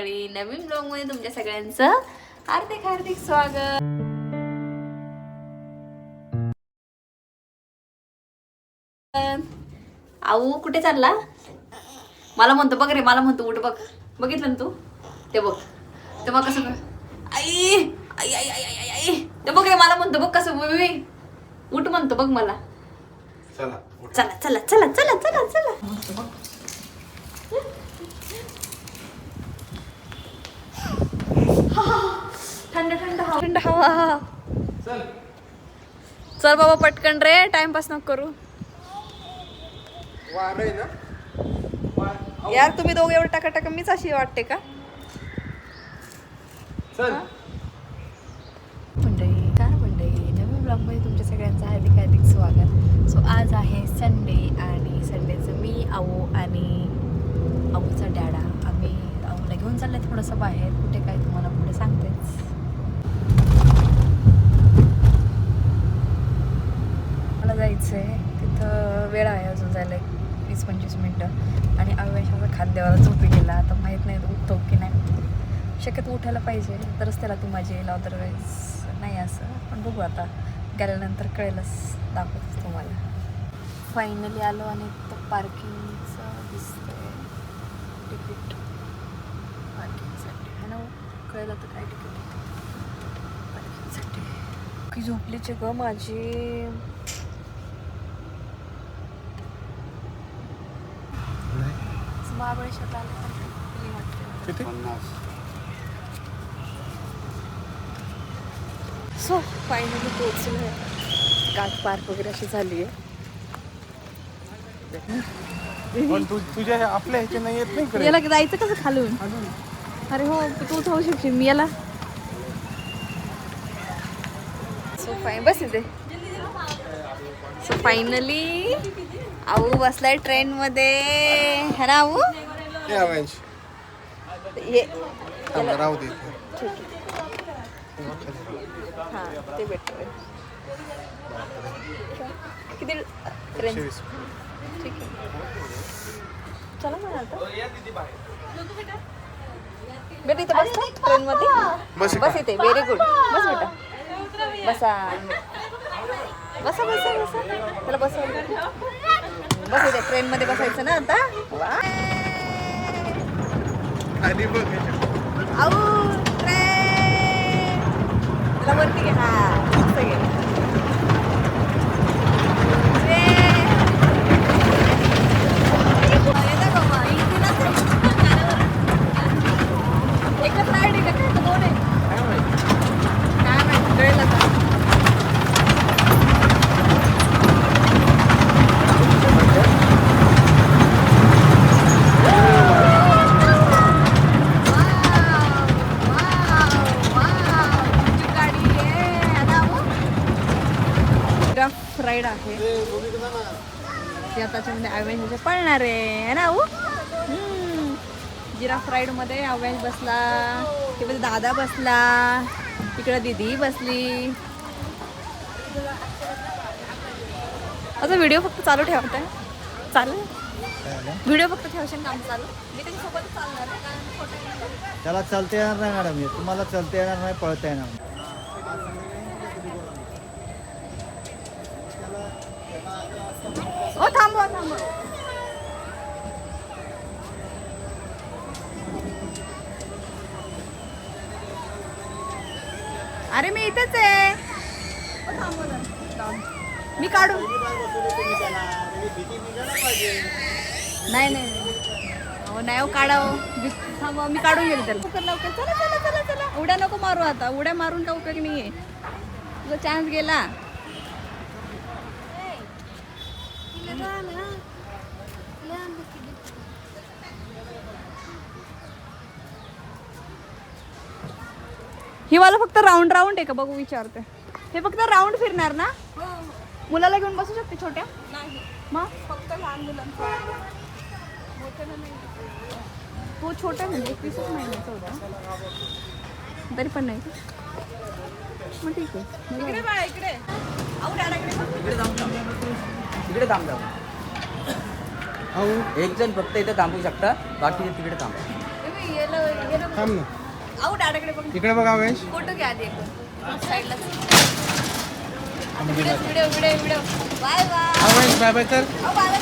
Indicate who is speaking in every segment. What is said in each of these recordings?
Speaker 1: मंडळी नवीन ब्लॉगमध्ये तुमच्या सगळ्यांचं हार्दिक हार्दिक स्वागत. आऊ कुठे चालला? मला म्हणतो बघ रे मला म्हणतो उठ बघ. बघितलं ना तू? ते बघ. ते बघ कसं आई आई आई आई आई आई. ते बघ रे मला म्हणतो बघ कसं बेबी उठ म्हणतो बघ मला.
Speaker 2: चला.
Speaker 1: चला चला चला चला चला चला. थंड हवा.
Speaker 2: चल
Speaker 1: बाबा पटकन रे टाइमपास नको करू. यार तुम्ही दोघे एवढे टाका टाका मीच अशी वाटते का?
Speaker 2: चल.
Speaker 1: मंडळी काय मंडळी? नवीन ब्लॉगमध्ये तुमच्या सगळ्यांचं हार्दिक हार्दिक स्वागत. सो आज आहे संडे आणि संडेचं मी आऊ आणि आऊचा डॅडा आम्ही आऊला घेऊन चाललंय थोडंसं बाहेर. कुठे काय तुम्हाला पुढे सांगतेच मला जायचं आहे तिथं वेळ आहे अजून जायला एक वीस पंचवीस मिनटं. आणि अव्याशाचा खाद्यावर झोपी गेला. आता माहीत नाही उठतो की नाही. शक्यतो उठायला पाहिजे. तरच त्याला तू माझी येईल अदरवाईज नाही असं. पण बघू आता. गेल्यानंतर कळेलच. दाखवतो तुम्हाला. फायनली आलो आणि तर पार्किंगचं दिसतंय. तिकीट पार्किंगसाठी है ना कळलं तर काय तिकीट पार्किंगसाठी की झोपलीची ग माझी. महाबळेश्वरला आले. तर वाटते
Speaker 2: किती? पन्नास.
Speaker 1: सो फायनली पोहोचलो गाठ पार्क वगैरे अशी झाली आहे.
Speaker 2: पण तू तुझ्या हे- आपल्या ह्याचे नाही येत नाही इकडे.
Speaker 1: याला जायचं कसं खालून? अरे हो तू होऊ शकशील मी याला. सो फाईन बस इथे. सो फायनली आऊ बसलाय ट्रेन मध्ये है ना आऊ
Speaker 2: अवेंज
Speaker 1: ये
Speaker 2: राहू दे
Speaker 1: ठीक आहे. हाँ ते बेटर किती ट्रेन ठीक आहे. चला आता. बेटा इथे बस ट्रेन मध्ये
Speaker 2: बस
Speaker 1: बस इथे व्हेरी गुड बस बेटा. बसा. बसा बसा बसा. त्याला बसव बस इथे ट्रेन मध्ये बसायचं ना आता. आऊ ट्रेन त्याला वरती घे. हा घे ट्रेन. येतं का मग? इथे नसेल. एकच ride आहे का काय? का दोन आहे? काय माहिती, कळेल आता. राईड आहे
Speaker 2: ए, दोन्ही कडं ना.
Speaker 1: ते आता त्याच्यामध्ये अव्याज पळणार आहे. है ना अहो जिराफ राईडमध्ये अव्याज बसला. तिकडे दादा बसला. तिकडे दिदी बसली. आता व्हिडिओ फक्त चालू ठेवताय चालू? व्हिडिओ फक्त ठेवशील काम चालू. मी त्याच्यासोबत चालणार आहे, आहे.
Speaker 3: त्याला चालता येणार नाही मॅडम. तुम्हाला चालता येणार नाही पळता येणार नाही.
Speaker 1: ओ थांबवा थांबवा. अरे मी इथेच आहे. मी काढू नाही नाही नाही. अहो नाही हो काढा हो. मी- थांबवा मी काढून गेले त्याला. लवकर लवकर. चला चला चला चला. उड्या नको मारू आता. उड्या मारून का उपयोग नाहीये तुझा चान्स गेला. ही वाला फक्त राऊंड राऊंड आहे का? बघू विचारते. हे फक्त राऊंड फिरणार ना? मुलाला घेऊन बसू शकते छोट्या? मग? फक्त लहान मुलांचा. हो छोटा म्हणजे एकवीसच महिन्याचा होता. तरी पण नाही. मग ठीक आहे. इकडे बाळा इकडे. आऊ डॅडाकडे बघ.
Speaker 4: तिकडे थांबा एक जण फक्त इथे थांबू शकता. बाकीचे तिकडे थांबा.
Speaker 2: ना.
Speaker 5: आऊ डाडाकडे बघ.
Speaker 2: इकडे बघा वेश
Speaker 5: फोटो घ्या आधी एकदम साईडला video video video video bye bye.
Speaker 2: Bye bye कर.
Speaker 5: अहो बाय बाय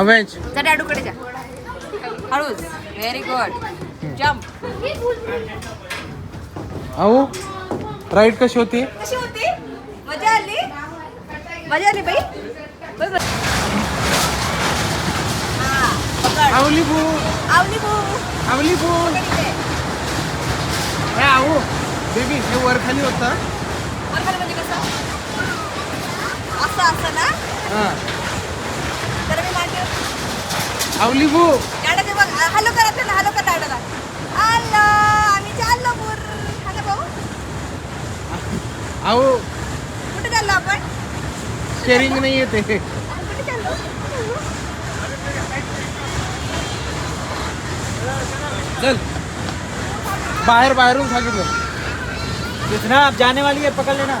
Speaker 2: अवेश
Speaker 5: जा डॅडूकडे जा. हळूच. व्हेरी गुड जम्प
Speaker 2: अहो राईट कशी होती?
Speaker 5: कशी होती? मजा आली? मजा आली बाई. बघ बघ. हा, पकड.
Speaker 2: आवली बू.
Speaker 5: आवली बू.
Speaker 2: आवली बू.
Speaker 5: पकड इथे.
Speaker 2: हे आहो बेबी हे वर खाली होतं.
Speaker 5: वर खाली म्हणजे कसं? असं असं ना?
Speaker 2: हां. आवली बू
Speaker 5: डाडा ते बघ हॅलो करा त्याला हॅलो कर डाडाला हॅलो आम्ही चाललो बुर हॅलो भाऊ.
Speaker 2: अहो
Speaker 5: कुठे चाललो आपण?
Speaker 2: शेअरिंग नाही येते
Speaker 5: आपण कुठे चाललो?
Speaker 2: चल. बाहेर बाहेरून सांगितलं.
Speaker 3: कितना आप जाने वाली है पकड़ लेना.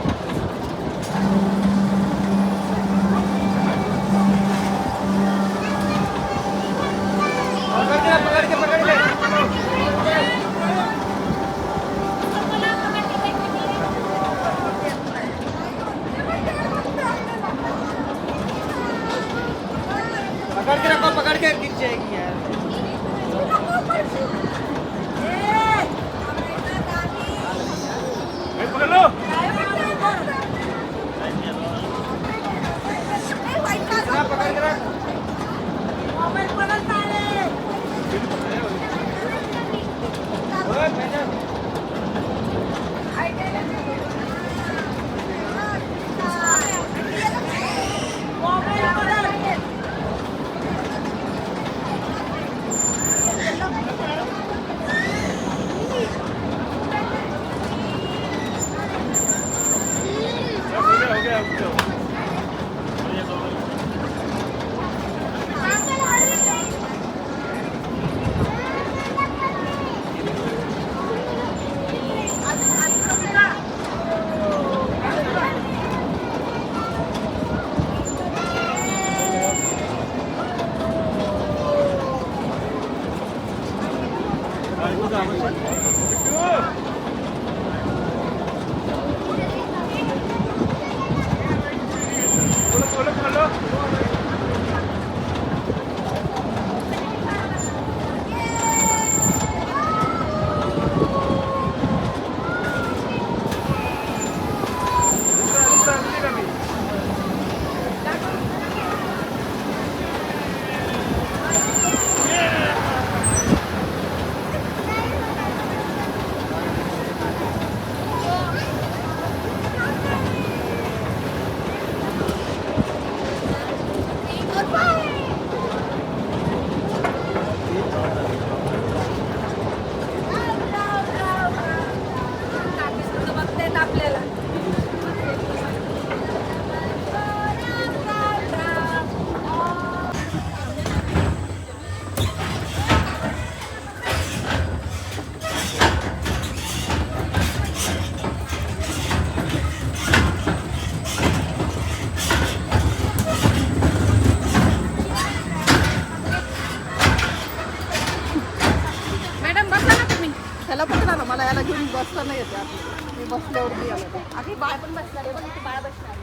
Speaker 1: येते आपली मी आलं ते
Speaker 4: आधी बाळ पण बसला बघ इथे बाळ बसला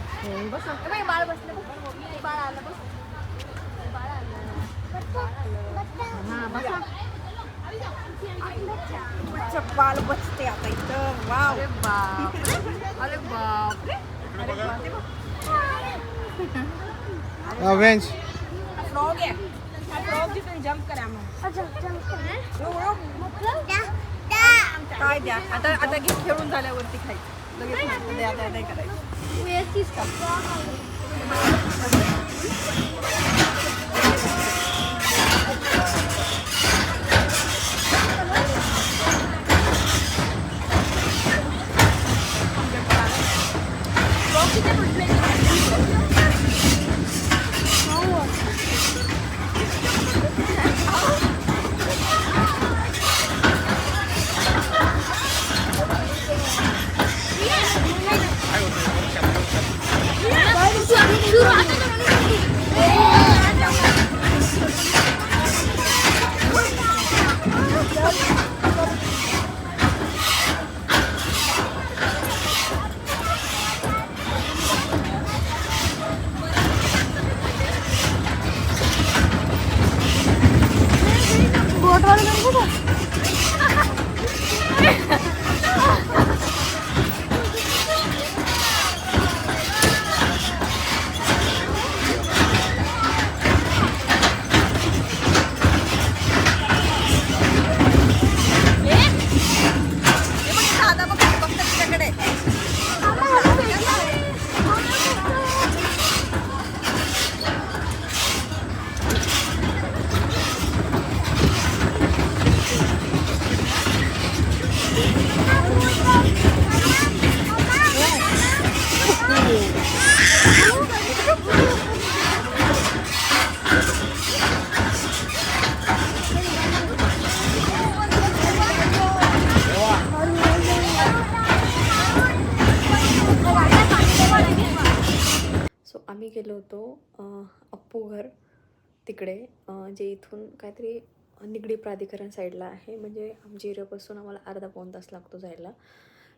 Speaker 4: बस बाळ बसलं बघ. ते बाळ आलं बघ. ते बाळ आलं. हा बसा.
Speaker 1: बाल बसते आता इथं. वाव. अरे बाप. अरे बाप अरे बाप ते बघ.
Speaker 2: अवेंज
Speaker 1: फ्रॉग आहे. फ्रॉग जिथे जम्प करा मग. काय द्या? आता आता घे खेळून झाल्यावरती खायचं. लगेच. द्या, द्या, नाही करायचं. दादा गेलो होतो अप्पूघर तिकडे. जे इथून काहीतरी निगडी प्राधिकरण साईडला आहे. म्हणजे आमच्या एरियापासून आम्हाला अर्धा पाऊण तास लागतो जायला.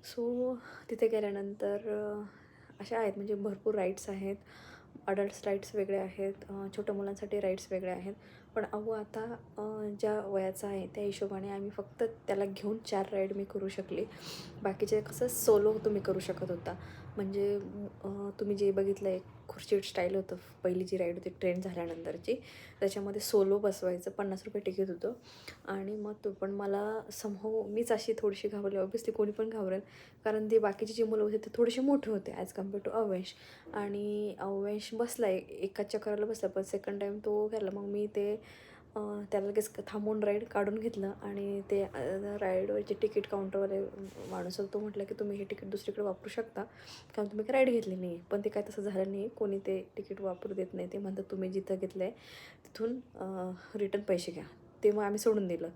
Speaker 1: सो तिथे गेल्यानंतर अशा आहेत. म्हणजे भरपूर राईड्स आहेत. अडल्ट्स राईड्स वेगळे आहेत. छोट्या मुलांसाठी राईड्स वेगळे आहेत. पण अहो आता ज्या वयाचा आहे त्या हिशोबाने आम्ही फक्त त्याला घेऊन चार राईड मी करू शकले. बाकीचे कसं सोलो तुम्ही करू शकत होता. म्हणजे तुम्ही जे बघितलं आहे खुर्ची स्टाईल होतं. पहिली जी राईड होती ट्रेन झाल्यानंतरची. त्याच्यामध्ये सोलो बसवायचं पन्नास रुपये तिकीट होतं. आणि मग तो पण मला समहो मीच अशी थोडीशी घाबरली. ऑब्विसली कोणी पण घाबरेल. कारण ते बाकीची जी मुलं होते ते थोडेसे मोठे होते ॲज कंपेअर टू अवेश. आणि अवेश बसला एका चक्राला बसला. पण सेकंड टाईम तो गेला. मग मी ते त्याला लगेच थांबून राईड काढून घेतलं आणि ते राईडवरचे तिकीट काउंटरवाले माणूस होता, तो म्हटलं की तुम्ही हे तिकीट दुसरीकडे वापरू शकता. कारण तुम्ही काय राईड घेतली नाही पण ते काय तसं झालं नाही कोणी ते तिकीट वापरू देत नाही. ते म्हणतात तुम्ही जिथं घेतलं आहे तिथून रिटर्न पैसे घ्या. ते मग आम्ही सोडून दिलं.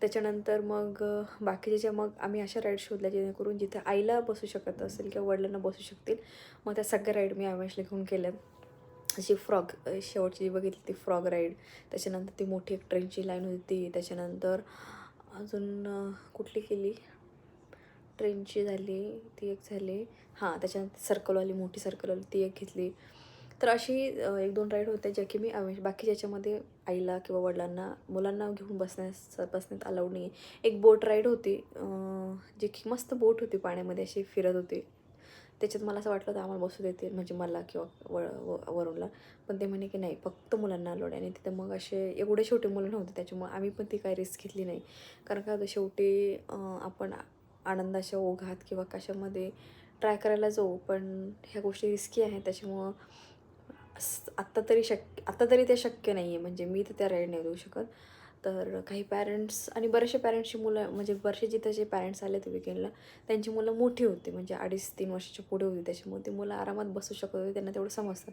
Speaker 1: त्याच्यानंतर मग बाकीचे ज्या मग आम्ही अशा राईड शोधल्या जेणेकरून जिथे आईला बसू शकत असेल किंवा वडिलांना बसू शकतील मग त्या सगळ्या राईड मी आवेशला घेऊन केल्यात. अशी फ्रॉग शेवटची जी बघितली ती फ्रॉग राईड. त्याच्यानंतर ती मोठी एक ट्रेनची लाईन होती. ती त्याच्यानंतर अजून कुठली केली? ट्रेनची झाली ती एक झाली. हां त्याच्यानंतर सर्कलवाली मोठी सर्कलवाली ती एक घेतली. तर अशी एक दोन राईड होत्या ज्या की मी बाकी ज्याच्यामध्ये आईला किंवा वडिलांना मुलांना घेऊन बसण्यास बसण्यात अलाउड नाही एक बोट राईड होती जी की मस्त बोट होती पाण्यामध्ये अशी फिरत होती. त्याच्यात मला असं वाटलं तर आम्हाला बसू देतील. म्हणजे मला किंवा व व- वरुणला. पण ते म्हणे की नाही फक्त मुलांना अलाउड आहे. आणि तिथं मग असे एवढे छोटे मुलं नव्हते त्याच्यामुळे आम्ही पण ती काही रिस्क घेतली नाही. कारण का होतं शेवटी आपण आनंदाच्या ओघात किंवा कशामध्ये ट्राय करायला जाऊ पण ह्या गोष्टी रिस्की आहेत. त्याच्यामुळं आत्ता तरी शक्य आत्ता तरी ते शक्य नाही आहे म्हणजे मी तर त्या राईड नाही देऊ शकत. तर काही पॅरेंट्स आणि बरेचसे पॅरेंट्सची मुलं म्हणजे बरेचसे जिथे जे पॅरेंट्स आले ते विकेंडला त्यांची मुलं मोठी होती. म्हणजे अडीच तीन वर्षाच्या पुढे होती. त्याच्यामुळे ती मुलं आरामात बसू शकत होती त्यांना तेवढं समजतं.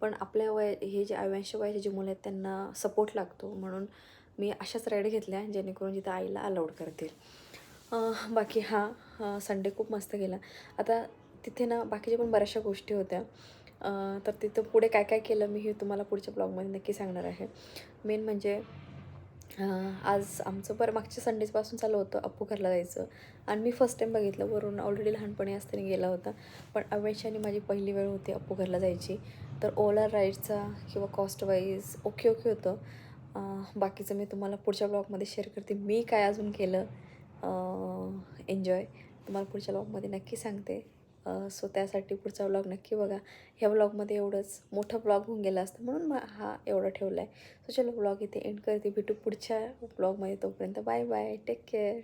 Speaker 1: पण आपल्या वय हे जे अव्याऐंशी वयाचे जे मुलं आहेत त्यांना सपोर्ट लागतो. म्हणून मी अशाच राईड घेतल्या जेणेकरून जिथं आईला अलाउड करतील. बाकी हा संडे खूप मस्त गेला. आता तिथे ना बाकीच्या पण बऱ्याचशा गोष्टी होत्या. तर तिथं पुढे काय काय केलं मी हे तुम्हाला पुढच्या ब्लॉगमध्ये नक्की सांगणार आहे. मेन म्हणजे आज आमचं बरं मागच्या संडेजपासून चालू होतं अप्पू घरला जायचं. आणि मी फर्स्ट टाईम बघितलं वरून ऑलरेडी लहानपणी असताना गेला होता. पण अवेशाने माझी पहिली वेळ होती अप्पू घरला जायची. तर ओला राईडचा किंवा कॉस्ट वाईज ओके ओके होतं. बाकीचं मी तुम्हाला पुढच्या ब्लॉगमध्ये शेअर करते. मी काय अजून केलं? एन्जॉय तुम्हाला पुढच्या ब्लॉगमध्ये नक्की सांगते. सो त्यासाठी पुढचा व्लॉग नक्की बघा. ह्या ब्लॉगमध्ये एवढंच मोठा ब्लॉग होऊन गेला असतं म्हणून मग हा एवढा ठेवला आहे सो चलो ब्लॉग इथे एंड करते. भेटू पुढच्या ब्लॉगमध्ये तोपर्यंत. Bye bye take care